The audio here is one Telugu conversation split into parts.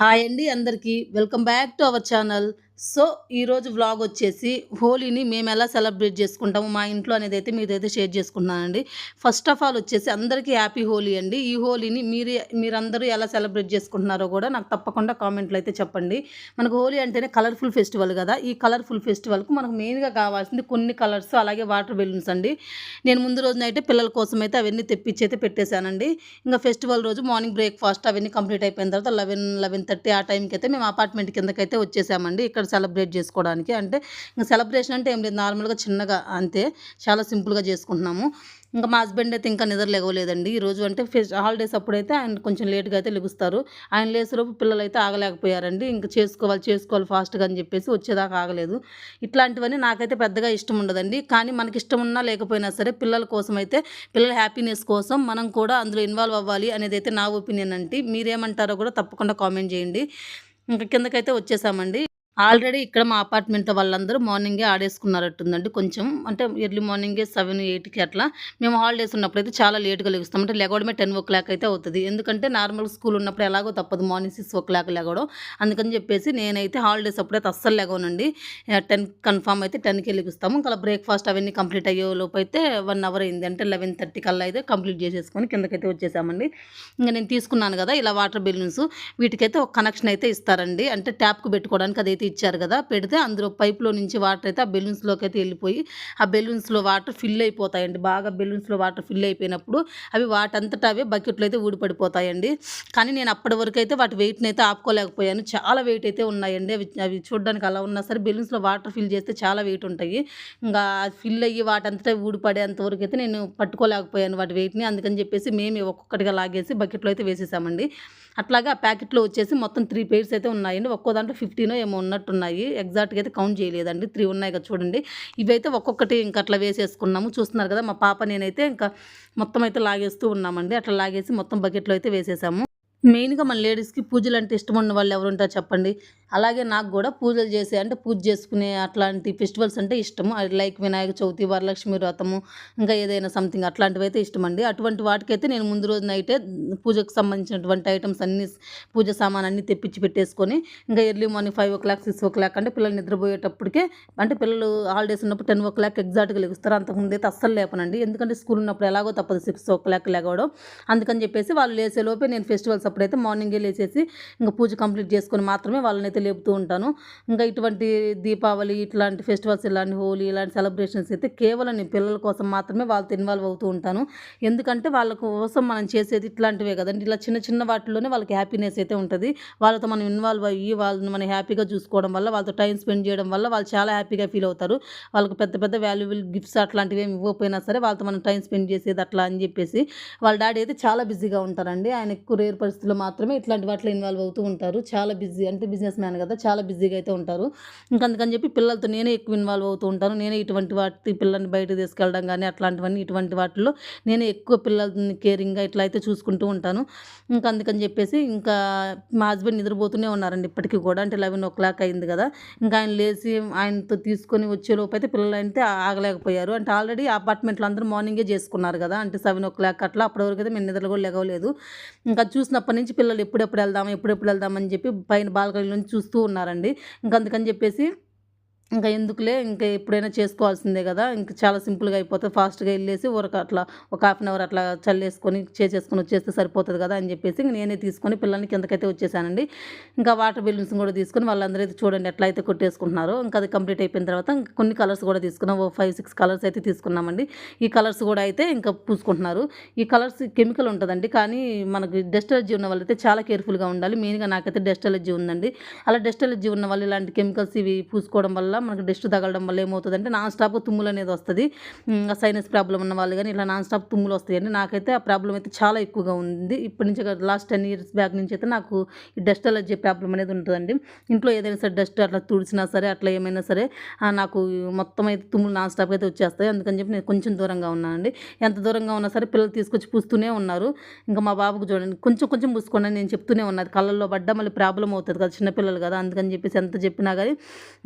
హాయ్ అండి అందరికీ. Welcome back to our channel. So ఈరోజు వ్లాగ్ వచ్చేసి హోలీని మేము ఎలా సెలబ్రేట్ చేసుకుంటాము మా ఇంట్లో అనేది అయితే మీరైతే షేర్ చేసుకుంటున్నానండి. ఫస్ట్ ఆఫ్ ఆల్ వచ్చేసి అందరికీ హ్యాపీ హోలీ అండి. ఈ హోలీని మీరు మీరందరూ ఎలా సెలబ్రేట్ చేసుకుంటున్నారో కూడా నాకు తప్పకుండా కామెంట్లు అయితే చెప్పండి. మనకు హోలీ అంటేనే కలర్ఫుల్ ఫెస్టివల్ కదా. ఈ కలర్ఫుల్ ఫెస్టివల్కు మనకు మెయిన్గా కావాల్సింది కొన్ని కలర్స్ అలాగే వాటర్ బెలూన్స్ అండి. నేను ముందు రోజున అయితే పిల్లల కోసం అయితే అవన్నీ తెప్పించి అయితే పెట్టేశానండి. ఇంకా ఫెస్టివల్ రోజు మార్నింగ్ బ్రేక్ఫాస్ట్ అవన్నీ కంప్లీట్ అయిపోయిన తర్వాత లెవెన్ లెవెన్ థర్టీ ఆ టైంకి అయితే మేము అపార్ట్మెంట్ కిందకైతే వచ్చేసామండి. ఇక్కడ సెలబ్రేట్ చేసుకోవడానికి. అంటే ఇంకా సెలబ్రేషన్ అంటే ఏం లేదు. నార్మల్గా చిన్నగా అంతే. చాలా సింపుల్గా చేసుకుంటున్నాము. ఇంకా మా హస్బెండ్ అయితే ఇంకా నిద్ర లేవలేదండి. ఈరోజు అంటే ఫెస్ హాలిడేస్ అప్పుడైతే ఆయన కొంచెం లేట్గా అయితే లెగుస్తారు. ఆయన లేసేలోపు పిల్లలు అయితే ఆగలేకపోయారండి. ఇంకా చేసుకోవాలి చేసుకోవాలి ఫాస్ట్గా అని చెప్పేసి వచ్చేదాకా ఆగలేదు. ఇట్లాంటివన్నీ నాకైతే పెద్దగా ఇష్టం ఉండదండి. కానీ మనకి ఇష్టం ఉన్నా లేకపోయినా సరే పిల్లల కోసం అయితే పిల్లల హ్యాపీనెస్ కోసం మనం కూడా అందులో ఇన్వాల్వ్ అవ్వాలి అనేది అయితే నా ఒపీనియన్ అంటే మీరేమంటారో కూడా తప్పకుండా కామెంట్ చేయండి. ఇంకా కిందకైతే వచ్చేసామండి. ఆల్రెడీ ఇక్కడ మా అపార్ట్మెంట్ వాళ్ళందరూ మార్నింగే ఆడేసుకున్నారట్టుందండి. కొంచెం అంటే ఎర్లీ మార్నింగే సెవెన్ ఎయిట్కి అట్లా. మేము హాలిడేస్ ఉన్నప్పుడు అయితే చాలా లేట్గా లెగుస్తాం. అంటే లెగవడమే టెన్ ఓ క్లాక్ అయితే అవుతుంది. ఎందుకంటే నార్మల్ స్కూల్ ఉన్నప్పుడు ఎలాగో తప్పదు. మార్నింగ్ సిక్స్ ఓ క్లాక్ లెగవడం. అందుకని చెప్పేసి నేనైతే హాలిడేస్ అప్పుడైతే అస్సలు లెగవనండి. టెన్ కన్ఫామ్ అయితే టెన్కి లెగుస్తాము. ఇంకా బ్రేక్ఫాస్ట్ అవన్నీ కంప్లీట్ అయ్యే లోపు అయితే వన్ అవర్ అయింది. అంటే లెవెన్ థర్టీ కల్లా అయితే కంప్లీట్ చేసేసుకొని కిందకైతే వచ్చేసామండి. ఇంకా నేను తీసుకున్నాను కదా ఇలా వాటర్ బెలూన్స్. వీటికైతే ఒక కనెక్షన్ అయితే ఇస్తారండి. అంటే ట్యాప్కి పెట్టుకోవడానికి అదైతే ఇచ్చారు కదా పెడితే అందులో పైప్లో నుంచి వాటర్ అయితే ఆ బెలూన్స్లోకి అయితే వెళ్ళిపోయి ఆ బెలూన్స్లో వాటర్ ఫిల్ అయిపోతాయండి. బాగా బెలూన్స్లో వాటర్ ఫిల్ అయిపోయినప్పుడు అవి వాటంతటా అవే బకెట్లో అయితే ఊడిపడిపోతాయండి. కానీ నేను అప్పటి వరకు అయితే వాటి వెయిట్ని అయితే ఆపుకోలేకపోయాను. చాలా వెయిట్ అయితే ఉన్నాయండి. అవి అవి చూడడానికి అలా ఉన్నా సరే బెలూన్స్లో వాటర్ ఫిల్ చేస్తే చాలా వెయిట్ ఉంటాయి. ఇంకా ఫిల్ అయ్యి వాటంతటా ఊడిపడేంత వరకు అయితే నేను పట్టుకోలేకపోయాను వాటి వెయిట్ని. అందుకని చెప్పేసి మేము ఒక్కొక్కటిగా లాగేసి బకెట్లో అయితే వేసేసామండి. అట్లాగే ఆ ప్యాకెట్లో వచ్చేసి మొత్తం త్రీ పేర్స్ అయితే ఉన్నాయండి. ఒక్కో దాంట్లో ఫిఫ్టీనో ఏమో ఉన్నట్టున్నాయి. ఎగ్జాక్ట్గా అయితే కౌంట్ చేయలేదండి. త్రీ ఉన్నాయి కదా చూడండి. ఇవైతే ఒక్కొక్కటి ఇంకా అట్లా వేసేసుకున్నాము. చూస్తున్నారు కదా మా పాప నేనైతే ఇంకా మొత్తం అయితే లాగేస్తూ ఉన్నామండి. అట్లా లాగేసి మొత్తం బకెట్లో అయితే వేసేసాము. మెయిన్గా మన లేడీస్కి పూజలు అంటే ఇష్టం ఉన్న వాళ్ళు ఎవరు ఉంటారు చెప్పండి. అలాగే నాకు కూడా పూజలు చేసే అంటే పూజ చేసుకునే అట్లాంటి ఫెస్టివల్స్ అంటే ఇష్టము. లైక్ వినాయక చవితి వరలక్ష్మి వ్రతము ఇంకా ఏదైనా సంథింగ్ అట్లాంటివి అయితే ఇష్టం అండి అటువంటి వాటికైతే నేను ముందు రోజు నైటే పూజకు సంబంధించినటువంటి ఐటమ్స్ అన్ని పూజ సామాన్ అన్ని తెప్పించి పెట్టేసుకొని ఇంకా early morning five o'clock six o'clock అంటే పిల్లలు నిద్రపోయేటప్పటికే అంటే పిల్లలు హాలిడేస్ ఉన్నప్పుడు టెన్ ఓ క్లాక్ ఎగ్జాక్ట్గా లెగుస్తారు. అంతకుముందు అయితే అస్సలు లేపనండి. ఎందుకంటే స్కూల్ ఉన్నప్పుడు ఎలాగో తప్పదు సిక్స్ ఓ క్లాక్ లేగవడం అందుకని చెప్పేసి వాళ్ళు లేసేలోపే నేను ఫెస్టివల్స్ అప్పుడైతే మార్నింగే లేచేసి ఇంకా పూజ కంప్లీట్ చేసుకొని మాత్రమే వాళ్ళని అయితే లేపుతూ ఉంటాను. ఇంకా ఇటువంటి దీపావళి ఇట్లాంటి ఫెస్టివల్స్ ఇలాంటి హోలీ ఇలాంటి సెలబ్రేషన్స్ అయితే కేవలం నేను పిల్లల కోసం మాత్రమే వాళ్ళతో ఇన్వాల్వ్ అవుతూ ఉంటాను. ఎందుకంటే వాళ్ళ కోసం మనం చేసేది ఇట్లాంటివే కదండి. ఇలా చిన్న చిన్న వాటిలోనే వాళ్ళకి హ్యాపీనెస్ అయితే ఉంటుంది. వాళ్ళతో మనం ఇన్వాల్వ్ అయ్యి వాళ్ళని మనం హ్యాపీగా చూసుకోవడం వల్ల వాళ్ళతో టైం స్పెండ్ చేయడం వల్ల వాళ్ళు చాలా హ్యాపీగా ఫీల్ అవుతారు. వాళ్ళకి పెద్ద పెద్ద వాల్యుబుల్ గిఫ్ట్స్ అట్లాంటివి ఏమి ఇవ్వకపోయినా సరే వాళ్ళతో మనం టైం స్పెండ్ చేసేది అట్లా అని చెప్పేసి వాళ్ళ డాడీ అయితే చాలా బిజీగా ఉంటారండి. ఆయన ఎక్కువ రేర్ పరిస్థితుల్లో మాత్రమే ఇట్లాంటి వాటిలో ఇన్వాల్వ్ అవుతూ ఉంటారు. చాలా బిజీ అంటే బిజినెస్ మ్యాన్ కదా చాలా బిజీగా అయితే ఉంటారు. ఇంకా అందుకని చెప్పి పిల్లలతో నేనే ఎక్కువ ఇన్వాల్వ్ అవుతూ ఉంటాను. నేనే ఇటువంటి వాటి పిల్లల్ని బయటకు తీసుకెళ్ళడం కానీ అట్లాంటివన్నీ ఇటువంటి వాటిలో నేనే ఎక్కువ పిల్లల్ని కేరింగ్గా ఇట్లా అయితే చూసుకుంటూ ఉంటాను. ఇంకా అందుకని చెప్పేసి ఇంకా మా హస్బెండ్ నిద్రపోతూనే ఉన్నారండి ఇప్పటికీ కూడా. అంటే లెవెన్ ఓ క్లాక్ అయింది కదా ఇంకా ఆయన లేచి ఆయనతో తీసుకొని వచ్చేలోపు అయితే పిల్లలు అయితే ఆగలేకపోయారు. అంటే ఆల్రెడీ అపార్ట్మెంట్లో అందరూ మార్నింగే చేసుకున్నారు కదా అంటే సెవెన్ ఓ క్లాక్ అట్లా అప్పటివరకు అయితే మేము నిద్ర కూడా లేవలేదు. ఇంకా చూసినప్పటి నుంచి పిల్లలు ఎప్పుడెప్పుడు వెళ్దాం ఎప్పుడెప్పుడు వెళ్దాం అని చెప్పి పైన బాల్కనీ నుంచి చూస్తూ ఉన్నారండి. ఇంకా అందుకని చెప్పేసి ఇంకా ఎందుకులే? ఇంకా ఎప్పుడైనా చేసుకోవాల్సిందే కదా. ఇంకా చాలా సింపుల్గా అయిపోతుంది ఫాస్ట్గా వెళ్ళేసి ఒక అట్లా ఒక హాఫ్ అన్ అవర్ అట్లా చల్లేసుకొని చేసేసుకొని వచ్చేస్తే సరిపోతుంది కదా అని చెప్పేసి నేనే తీసుకొని పిల్లల్ని కిందకైతే వచ్చేసానండి. ఇంకా వాటర్ బెలూన్స్ కూడా తీసుకొని వాళ్ళందరూ అయితే చూడండి ఎట్లా అయితే కొట్టేసుకుంటున్నారో. ఇంకా అది కంప్లీట్ అయిపోయిన తర్వాత కొన్ని కలర్స్ కూడా తీసుకున్నాం. ఓ ఫైవ్ సిక్స్ కలర్స్ అయితే తీసుకున్నామండి. ఈ కలర్స్ కూడా అయితే ఇంకా పూసుకుంటున్నారు. ఈ కలర్స్ కెమికల్ ఉంటుందండి. కానీ మనకు డస్ట్ ఎలర్జీ ఉన్న వాళ్ళైతే చాలా కేర్ఫుల్గా ఉండాలి. మెయిన్గా నాకైతే డస్ట్ ఎలర్జీ ఉందండి. అలా డస్ట్ ఎలర్జీ ఉన్న వాళ్ళు ఇలాంటి కెమికల్స్ ఇవి పూసుకోవడం వల్ల మనకు డస్ట్ తగలడం వల్ల ఏమవుతుందంటే నాన్ స్టాప్ తుమ్ములు అనేది వస్తుంది. సైనస్ ప్రాబ్లం ఉన్న వాళ్ళు కానీ ఇలా నాన్ స్టాప్ తుమ్ములు వస్తాయండి నాకైతే ఆ ప్రాబ్లం అయితే చాలా ఎక్కువగా ఉంది. ఇప్పటి నుంచి లాస్ట్ టెన్ ఇయర్స్ బ్యాక్ నుంచి అయితే నాకు ఈ డస్ట్ అలర్జీ ప్రాబ్లం అనేది ఉంటుందండి. ఇంట్లో ఏదైనా సరే డస్ట్ అట్లా తుడిచినా సరే అట్లా ఏమైనా సరే నాకు మొత్తం అయితే తుమ్ములు నాన్ స్టాప్ అయితే వచ్చేస్తాయి. అందుకని చెప్పి నేను కొంచెం దూరంగా ఉన్నానండి. ఎంత దూరంగా ఉన్నా సరే పిల్లలు తీసుకొచ్చి పూస్తూనే ఉన్నారు. ఇంకా మా బాబుకు చూడండి కొంచెం కొంచెం పూసుకోండి నేను చెప్తూనే ఉన్నది కళ్ళల్లో పడ్డా మళ్ళీ ప్రాబ్లం అవుతుంది కదా చిన్నపిల్లలు కదా అందుకని చెప్పేసి ఎంత చెప్పినా కానీ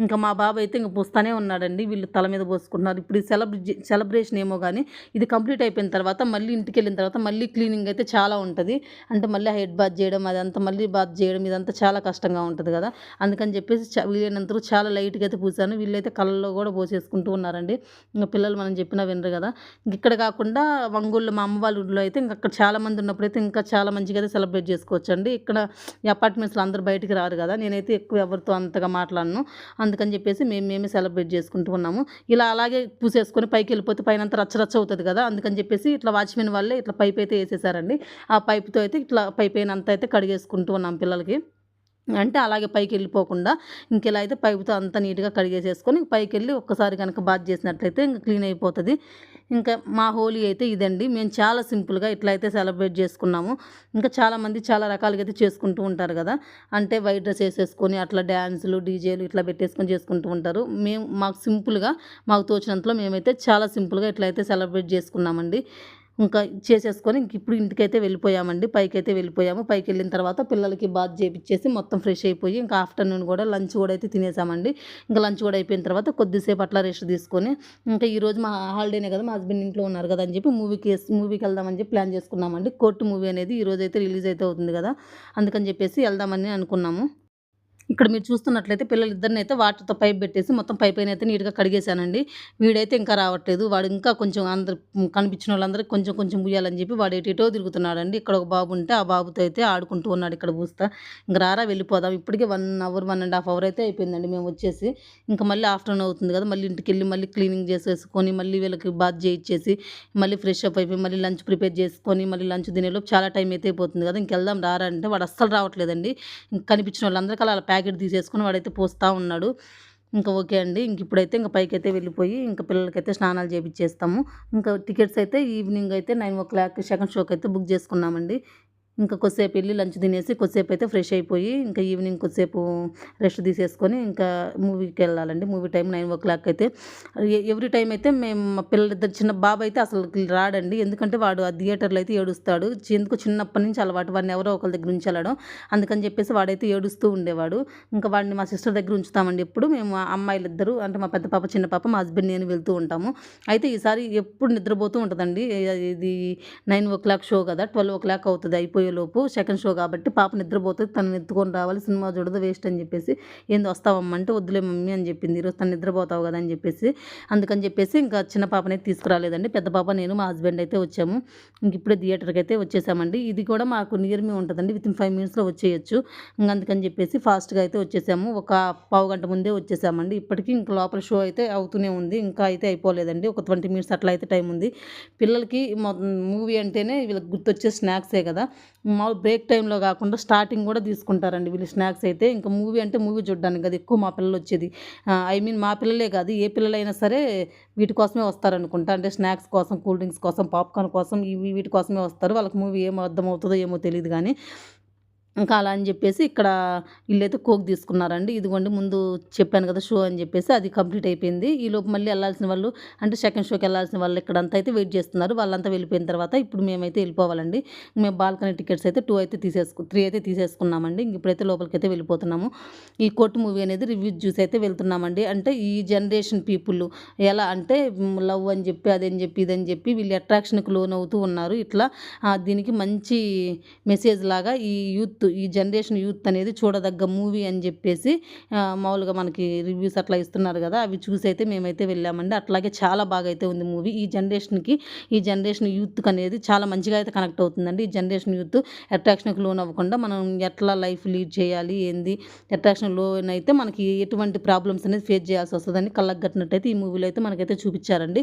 ఇంకా మా బాబు బాబు అయితే ఇంక పూస్తానే ఉన్నాడండి. వీళ్ళు తల మీద పోసుకుంటున్నారు. ఇప్పుడు ఈ సెలబ్రే సెలబ్రేషన్ ఏమో కానీ ఇది కంప్లీట్ అయిపోయిన తర్వాత మళ్ళీ ఇంటికి వెళ్ళిన తర్వాత మళ్ళీ క్లీనింగ్ అయితే చాలా ఉంటుంది. అంటే మళ్ళీ హెడ్ బాత్ చేయడం అదంతా మళ్ళీ బాత్ చేయడం ఇదంతా చాలా కష్టంగా ఉంటుంది కదా. అందుకని చెప్పేసి చ- వీలైనంత చాలా లైట్గా అయితే పూసాను. వీళ్ళైతే కళ్ళల్లో కూడా పోసేసుకుంటూ ఉన్నారండి. ఇంకా పిల్లలు మనం చెప్పినా వినరు కదా. ఇక్కడ కాకుండా వంగోళ్ళు మా అమ్మ వాళ్ళ ఊళ్ళో అయితే ఇంకా అక్కడ చాలా మంది ఉన్నప్పుడైతే ఇంకా చాలా మంచిగా అయితే సెలబ్రేట్ చేసుకోవచ్చు అండి ఇక్కడ ఈ అపార్ట్మెంట్స్లో అందరూ బయటికి రారు కదా. నేనైతే ఎక్కువ ఎవరితో అంతగా మాట్లాడను. అందుకని చెప్పేసి మేము మేమే సెలబ్రేట్ చేసుకుంటూ ఉన్నాము. ఇలా అలాగే పూసేసుకొని పైకి వెళ్ళిపోతే పైన అంతా రచ్చ రచ్చ అవుతుంది కదా అందుకని చెప్పేసి ఇట్లా వాచ్మెన్ వాళ్ళే ఇట్లా పైప్ అయితే వేసేసారండి. ఆ పైప్తో అయితే ఇట్లా పైప్ అయినంత అయితే కడిగేసుకుంటూ ఉన్నాం పిల్లలకి. అంటే అలాగే పైకి వెళ్ళిపోకుండా ఇంకెలా అయితే పైపుతో అంత నీట్గా కడిగేసేసుకొని పైకి వెళ్ళి ఒక్కసారి కనుక బాత్ చేసినట్లయితే ఇంకా క్లీన్ అయిపోతుంది. ఇంకా మా హోలీ అయితే ఇదండి. మేము చాలా సింపుల్గా ఇట్లా అయితే సెలబ్రేట్ చేసుకున్నాము. ఇంకా చాలామంది చాలా రకాలుగా అయితే చేసుకుంటూ ఉంటారు కదా. అంటే వైట్ డ్రెస్ వేసేసుకొని అట్లా డ్యాన్సులు డీజేలు ఇట్లా పెట్టేసుకొని చేసుకుంటూ ఉంటారు. మేము మాకు సింపుల్గా మాకు తోచినంతలో మేమైతే చాలా సింపుల్గా ఇట్లా అయితే సెలబ్రేట్ చేసుకున్నామండి. ఇంకా చేసేసుకొని ఇంక ఇప్పుడు ఇంటికైతే వెళ్ళిపోయామండి. పైకి అయితే వెళ్ళిపోయాము. పైకి వెళ్ళిన తర్వాత పిల్లలకి బాత్ చేపించేసి మొత్తం ఫ్రెష్ అయిపోయి ఇంకా ఆఫ్టర్నూన్ కూడా లంచ్ కూడా అయితే తినేసామండి. ఇంకా లంచ్ కూడా అయిపోయిన తర్వాత కొద్దిసేపు అట్లా రెస్ట్ తీసుకొని ఇంకా ఈరోజు మా హాలిడేనే కదా మా హస్బెండ్ ఇంట్లో ఉన్నారు కదా అని చెప్పి మూవీకి మూవీకి వెళ్దామని చెప్పి ప్లాన్ చేసుకున్నామండి. కోర్టు మూవీ అనేది ఈరోజు అయితే రిలీజ్ అయితే అవుతుంది కదా అందుకని చెప్పేసి వెళ్దామని అనుకున్నాము. ఇక్కడ మీరు చూస్తున్నట్లయితే పిల్లలు ఇద్దరిని అయితే వాటర్తో పైప్ పెట్టేసి మొత్తం పైప్ అయిన అయితే నీట్గా కడిగేశానండి. వీడైతే ఇంకా రావట్లేదు. వాడు ఇంకా కొంచెం అందరు కనిపించిన వాళ్ళందరికీ కొంచెం కొంచెం ఉయ్యాలని చెప్పి వాడు ఎటు ఎటో తిరుగుతున్నాడండి. ఇక్కడ ఒక బాబు ఉంటే ఆ బాబుతో అయితే ఆడుకుంటూ ఉన్నాడు ఇక్కడ పూస్తా ఇంకా రారా వెళ్ళిపోదాం. ఇప్పటికే one hour one and half hour అయితే అయిపోయిందండి. మేము వచ్చేసి ఇంకా మళ్ళీ ఆఫ్టర్నూన్ అవుతుంది కదా. మళ్ళీ ఇంటికి వెళ్ళి మళ్ళీ క్లీనింగ్ చేసేసుకొని మళ్ళీ వీళ్ళకి బాత్ చేయించేసి మళ్ళీ ఫ్రెష్ అప్ అయిపోయి మళ్ళీ లంచ్ ప్రిపేర్ చేసుకొని మళ్ళీ లంచ్ తినేలోపు చాలా టైం అయితే అయిపోతుంది కదా. ఇంకెళ్దాం రారా అంటే వాడు అస్సలు రావట్లేదండి. ఇంక కనిపించిన వాళ్ళందరికీ అలా ప్యాకెట్ తీసేసుకుని వాడైతే పోస్తూ ఉన్నాడు. ఇంకా ఓకే అండి. ఇంక ఇప్పుడైతే ఇంకా పైకి అయితే వెళ్ళిపోయి ఇంకా పిల్లలకైతే స్నానాలు చేపించేస్తాము ఇంకా టికెట్స్ అయితే ఈవినింగ్ అయితే నైన్ ఓ క్లాక్ సెకండ్ షోకి అయితే బుక్ చేసుకున్నామండి. ఇంకా కొద్దిసేపు వెళ్ళి లంచ్ తినేసి కొద్దిసేపు అయితే ఫ్రెష్ అయిపోయి ఇంకా ఈవినింగ్ కొద్దిసేపు రెస్ట్ తీసేసుకొని ఇంకా మూవీకి వెళ్ళాలండి. Movie time nine o'clock అయితే. ఎవ్రీ టైం అయితే మేము మా పిల్లలిద్దరు చిన్న బాబు అయితే అసలు రాడండి. ఎందుకంటే వాడు ఆ థియేటర్లో అయితే ఏడుస్తాడు. ఎందుకు చిన్నప్పటి నుంచి అలవాటు. వాడిని ఎవరో ఒకరి దగ్గర ఉంచాలడం అందుకని చెప్పేసి వాడైతే ఏడుస్తూ ఉండేవాడు. ఇంకా వాడిని మా సిస్టర్ దగ్గర ఉంచుతామండి ఎప్పుడు. మేము ఆ అమ్మాయిలు ఇద్దరు అంటే మా పెద్ద పాప చిన్న పాప మా హస్బెండ్ నేను వెళ్తూ ఉంటాము. అయితే ఈసారి ఎప్పుడు నిద్రపోతూ ఉంటుందండి. ఇది నైన్ ఓ క్లాక్ షో కదా. ట్వెల్వ్ ఓ క్లాక్ అవుతుంది. అయిపోయి లోపు సెకండ్ షో కాబట్టి పాప నిద్రపోతుంది తను ఎత్తుకొని రావాలి సినిమా చూడదు వేస్ట్ అని చెప్పేసి ఏంది వస్తావమ్మంటే వద్దులే మమ్మీ అని చెప్పింది. ఈరోజు తను నిద్రపోతావు కదా అని చెప్పేసి అందుకని చెప్పేసి ఇంకా చిన్న పాపనైతే తీసుకురాలేదండి. పెద్ద పాప నేను మా హస్బెండ్ అయితే వచ్చాము. ఇంక ఇప్పుడే థియేటర్కి అయితే వచ్చేసామండి. ఇది కూడా మాకు నియర్ మీ ఉంటుందండి. విత్ ఇన్ ఫైవ్ మినిట్స్లో వచ్చేయచ్చు. ఇంక అందుకని చెప్పేసి ఫాస్ట్గా అయితే వచ్చేసాము. ఒక పావు గంట ముందే వచ్చేసామండి. ఇప్పటికీ ఇంక లోపల షో అయితే అవుతూనే ఉంది. ఇంకా అయితే అయిపోలేదండి. ఒక ట్వంటీ మినిట్స్ అట్లా అయితే టైం ఉంది. పిల్లలకి మూవీ అంటేనే వీళ్ళకి గుర్తొచ్చే స్నాక్సే కదా. మామూలు బ్రేక్ టైంలో కాకుండా స్టార్టింగ్ కూడా తీసుకుంటారండి వీళ్ళు స్నాక్స్ అయితే. ఇంకా మూవీ అంటే మూవీ చూడడానికి కదా ఎక్కువ మా పిల్లలు వచ్చేది. ఐ మీన్ మా పిల్లలే కాదు ఏ పిల్లలైనా సరే వీటి కోసమే వస్తారనుకుంటా. అంటే స్నాక్స్ కోసం కూల్ డ్రింక్స్ కోసం పాప్కార్న్ కోసం ఇవి వీటి కోసమే వస్తారు. వాళ్ళకి మూవీ ఏమో అర్థమవుతుందో ఏమో తెలియదు కానీ ఇంకా అలా అని చెప్పేసి ఇక్కడ వీళ్ళైతే కోక్ తీసుకున్నారండి. ఇదిగోండి ముందు చెప్పాను కదా షో అని చెప్పేసి అది కంప్లీట్ అయిపోయింది. ఈ లోపు మళ్ళీ వెళ్ళాల్సిన వాళ్ళు అంటే సెకండ్ షోకి వెళ్ళాల్సిన వాళ్ళు ఇక్కడంతా అయితే వెయిట్ చేస్తున్నారు. వాళ్ళంతా వెళ్ళిపోయిన తర్వాత ఇప్పుడు మేమైతే వెళ్ళిపోవాలండి. మేము బాల్కనీ టికెట్స్ అయితే టూ అయితే తీసేసుకు త్రీ అయితే తీసేసుకున్నామండి. ఇప్పుడైతే లోపలికి అయితే వెళ్ళిపోతున్నాము. ఈ కోర్టు మూవీ అనేది రివ్యూ చూసి అయితే వెళ్తున్నామండి. అంటే ఈ జనరేషన్ పీపుల్ ఎలా అంటే లవ్ అని చెప్పి అదని చెప్పి ఇదని చెప్పి వీళ్ళు అట్రాక్షన్కి లోన్ అవుతూ ఉన్నారు. ఇట్లా దీనికి మంచి మెసేజ్ లాగా ఈ యూత్ ఈ జనరేషన్ యూత్ అనేది చూడదగ్గ మూవీ అని చెప్పేసి మామూలుగా మనకి రివ్యూస్ అట్లా ఇస్తున్నారు కదా అవి చూసి అయితే మేమైతే వెళ్ళామండి. అట్లాగే చాలా బాగా అయితే ఉంది మూవీ. ఈ జనరేషన్కి ఈ జనరేషన్ యూత్కి అనేది చాలా మంచిగా అయితే కనెక్ట్ అవుతుందండి. ఈ జనరేషన్ యూత్ అట్రాక్షన్కి లోన్ అవ్వకుండా మనం ఎట్లా లైఫ్ లీడ్ చేయాలి ఏంది అట్రాక్షన్ లోన్ అయితే మనకి ఎటువంటి ప్రాబ్లమ్స్ అనేది ఫేస్ చేయాల్సి వస్తుందని కళ్ళకు కట్టినట్టయితే ఈ మూవీలో అయితే మనకైతే చూపించారండి.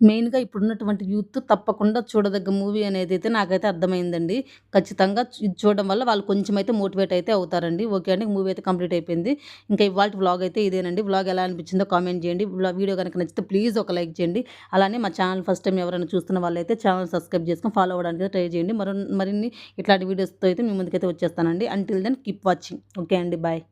మెయిన్గా ఇప్పుడున్నటువంటి యూత్ తప్పకుండా చూడదగ్గ మూవీ అనేది అయితే నాకైతే అర్థమైందండి. ఖచ్చితంగా ఇది చూడడం వల్ల వాళ్ళు కొంచెం అయితే మోటివేట్ అయితే అవుతారండి. ఓకే అండి మూవీ అయితే కంప్లీట్ అయిపోయింది. ఇంకా ఇవాళ వ్లాగ్ అయితే ఇదేనండి. వ్లాగ్ ఎలా అనిపించిందో కామెంట్ చేయండి. వీడియో కనుక నచ్చితే ప్లీజ్ ఒక లైక్ చేయండి. అలానే మా ఛానల్ ఫస్ట్ టైం ఎవరైనా చూస్తున్న వాళ్ళైతే ఛానల్ సబ్స్క్రైబ్ చేసుకొని ఫాలో అవ్వడానికి ట్రై చేయండి. మరి మరిన్ని ఇట్లాంటి వీడియోస్తో అయితే మీ ముందుకైతే వచ్చేస్తానండి. Until then keep watching okay అండి బాయ్.